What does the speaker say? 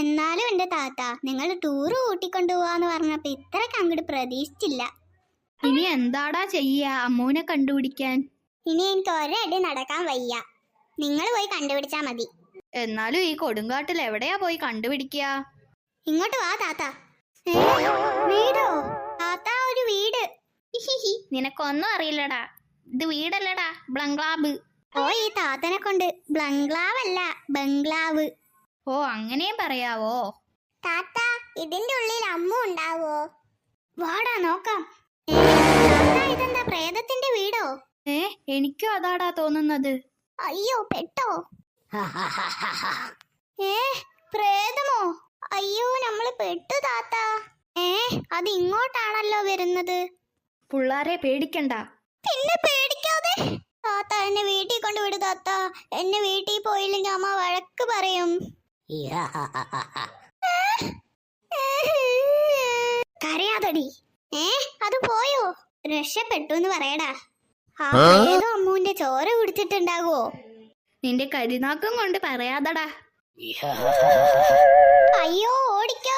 എന്നാലും എന്റെ താത്ത നിങ്ങൾ ടൂറ് കൂട്ടിക്കൊണ്ടുപോവാന്ന് പറഞ്ഞപ്പോ ഇത്രക്ക് അങ്ങോട്ട് പ്രതീക്ഷിച്ചില്ല. ഇനി എന്താടാ ചെയ്യ? അമ്മൂനെ കണ്ടുപിടിക്കാൻ. ഇനി എനിക്ക് ഒരടി നടക്കാൻ വയ്യ. നിങ്ങൾ പോയി കണ്ടുപിടിച്ചാ മതി. എന്നാലും ഈ കൊടുങ്കാട്ടിൽ എവിടെയാ പോയി കണ്ടുപിടിക്കുക? ഇങ്ങോട്ട് വാ താത്ത. ഏ, വീടോ? താത്ത ഒരു വീട്. ഹിഹിഹി, നിനക്കൊന്നും അറിയില്ലടാ. ഇത് വീടല്ലടാ ബ്ലംഗ്ലാബ് ഓ ഈ താത്തനെ കൊണ്ട് ബ്ലംഗ്ലാവ് അല്ല ബംഗ്ലാവ്. ഓ അങ്ങനെയും പറയാവോ? താത്ത ഇതിന്റെ ഉള്ളിൽ അമ്മ ഉണ്ടാവോ? വാടാ നോക്കാം. ഇതെന്താ പ്രേതത്തിന്റെ വീടോ? ഏ എനിക്കും അതാടാ തോന്നുന്നത്. അയ്യോ പെട്ടോ? ഏ പ്രേതമോ? അയ്യോ നമ്മൾ പെട്ടു താത്ത. ഏ അത് ഇങ്ങോട്ടാണല്ലോ വരുന്നത്. പിള്ളാരെ പേടിക്കണ്ട. പിന്നെ പേടിക്കാതെ? താത്ത എന്നെ വീട്ടിൽ കൊണ്ടുവിടു താത്ത. എന്നെ വീട്ടിൽ പോയില്ലെങ്കിൽ അമ്മ വഴക്ക് പറയും. കരയാതടി. ഏ അത് പോയോ? രക്ഷപ്പെട്ടു എന്ന് പറയടാ. ഏതോ അമ്മൂന്റെ ചോര കുടിച്ചിട്ടുണ്ടാകുവോ നിന്റെ കരിനാക്കം കൊണ്ട് പറയാതടാ. അയ്യോ ഓടിക്കോ.